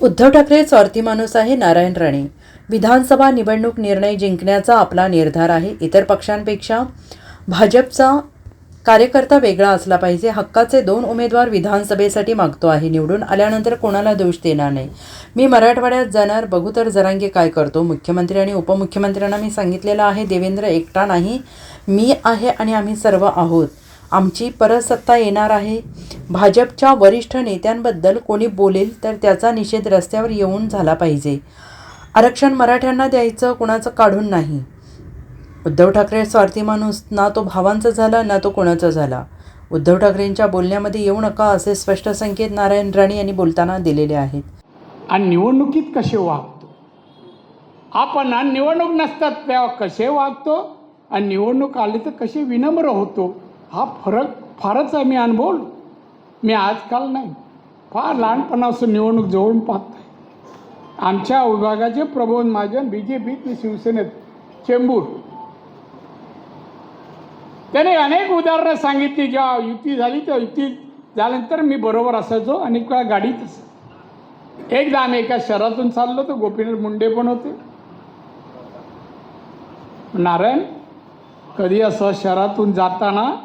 उद्धव ठाकरे स्वार्थी माणूस आहे नारायण राणे. विधानसभा निवडणूक निर्णय जिंकण्याचा आपला निर्धार आहे इतर पक्षांपेक्षा. भाजपचा कार्यकर्ता वेगळा असला पाहिजे. हक्काचे दोन उमेदवार विधानसभेसाठी मागतो आहे. निवडून आल्यानंतर कोणाला दोष देणार नाही? मी मराठवाड्यात जाणार. बघू तर जरांगे काय करतो. मुख्यमंत्री आणि उपमुख्यमंत्र्यांना मी सांगितलेलं आहे. देवेंद्र एकटा नाही. मी आहे आणि आम्ही सर्व आहोत. आमची परसत्ता येणार आहे. भाजपच्या वरिष्ठ नेत्यांबद्दल कोणी बोलेल तर त्याचा निषेध रस्त्यावर येऊन झाला पाहिजे. आरक्षण मराठ्यांना द्यायचं कुणाचं काढून नाही. उद्धव ठाकरे स्वार्थी माणूस ना तो भावांचा झाला ना तो कोणाचा झाला. उद्धव ठाकरेंच्या बोलण्यामध्ये येऊ नका असे स्पष्ट संकेत नारायण राणे यांनी बोलताना दिलेले आहेत. आणि निवडणुकीत कसे वागतो? आपण निवडणूक नसतात तेव्हा कसे वागतो? आणि निवडणूक आली तर कसे विनम्र होतो? हा फरक फारच आहे मी अनुभवलो. मी आजकाल नाही. फार लहानपणापासून निवडणूक जवळून नाही. आमच्या विभागाचे प्रबोध महाजन बी जे पीत शिवसेनेत चेंबूर. त्याने अनेक उदाहरणं सांगितली. जेव्हा युती झाली तेव्हा युती झाल्यानंतर मी बरोबर असायचो अनेक वेळा गाडीत असायचो. एकदा आम्ही एका शहरातून चाललो तर गोपीनाथ मुंडे पण होते. नारायण कधी असं शहरातून जाताना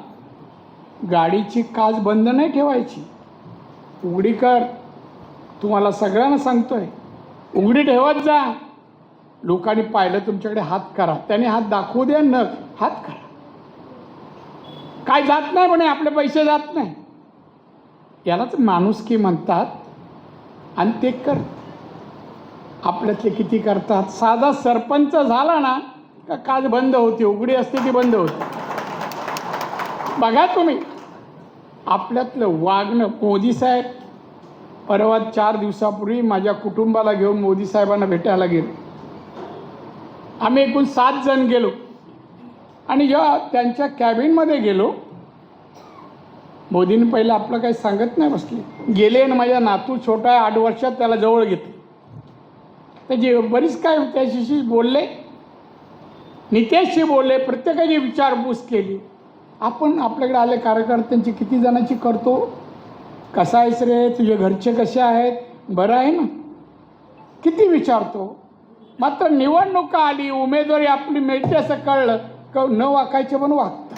गाडीची काच बंद नाही ठेवायची. उघडी कर. तुम्हाला सगळ्यांना सांगतोय. उघडी ठेवत जा. लोकांनी पाहिलं तुमच्याकडे हात करा. त्याने हात दाखवू द्या न हात करा. काय जात नाही म्हणे आपले पैसे जात नाही. यालाच माणुसकी म्हणतात आणि ते कर आपल्यातले किती करतात? साधा सरपंच झाला ना का काच बंद होती उघडी असते ती बंद होती. बघा तुम्ही. आपल्यातलं वागणं मोदी साहेब. परवा चार दिवसापूर्वी माझ्या कुटुंबाला घेऊन मोदी साहेबांना भेटायला गेलो. आम्ही एकूण सात जण गेलो. आणि जेव्हा त्यांच्या कॅबिनमध्ये गेलो. मोदींनी पहिलं आपलं काही सांगत नाही बसले. गेले आणि माझ्या नातू छोटा आहे आठ वर्षात त्याला जवळ घेतलं. त्याची बरीच काय त्याच्याशी बोलले. नितेशशी बोलले प्रत्येकाची विचारपूस केली. आपण आपल्याकडे आले कार्यकर्त्यांची किती जणांची करतो? कसा आहेस रे? तुझे घरचे कसे आहेत? बरं आहे ना? किती विचारतो? मात्र निवडणुका आली उमेदवारी आपली मिळते असं कळलं का न वाकायचे पण वागतं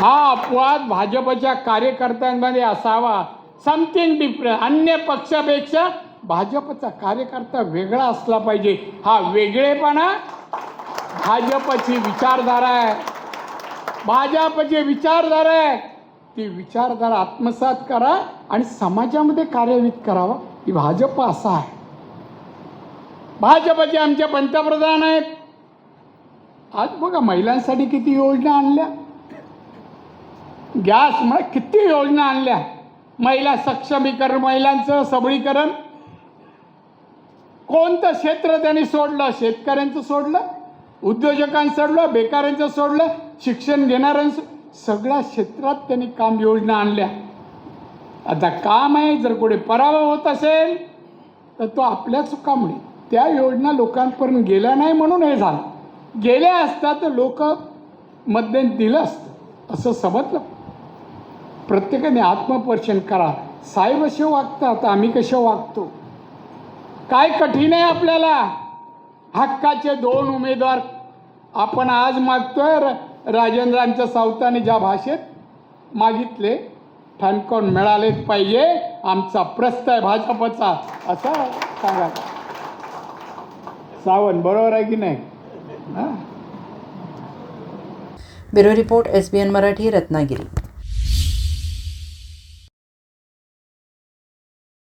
हा अपवाद भाजपच्या कार्यकर्त्यांमध्ये असावा. समथिंग डिफरंट अन्य पक्षापेक्षा भाजपचा कार्यकर्ता वेगळा असला पाहिजे. हा वेगळेपणा भाजपची विचारधारा आहे. भाजपची विचारधारा आहे. ती विचारधारा आत्मसात करा आणि समाजामध्ये कार्यान्वित करावा. ही भाजप असा आहे. भाजपचे आमचे पंतप्रधान आहेत. आज बघा महिलांसाठी किती योजना आणल्या. गॅस म्हणजे किती योजना आणल्या. महिला सक्षमीकरण महिलांचं सबळीकरण. कोणतं क्षेत्र त्यांनी सोडलं? शेतकऱ्यांचं सोडलं? उद्योजकांचं सोडलं बेकारांचं सोडलं शिक्षण घेणाऱ्यांचं सगळ्या क्षेत्रात त्यांनी काम योजना आणल्या. आता काम आहे जर कोणी पराभव होत असेल तर तो आपल्या चुकामुळे त्या योजना लोकांपर्यंत गेल्या नाही म्हणून हे झालं. गेल्या असता तर लोक मतदान दिलं असतं असं समजलं. प्रत्येकाने आत्मपरीक्षण करा. साहेब असे वागतात आम्ही कसे वागतो? काय कठीण आहे आपल्याला? हक्काचे दोन उमेदवार आपण आज मागतोय. राजेंद्रांच्या सावताने ज्या भाषेत मागितले ठणकावून मिळालेच पाहिजे. आमचा प्रस्त आहे भाजपचा. असं सांगा. सावंत बरोबर आहे की नाही? हां? Bureau report S B N Marathi Ratnagiri.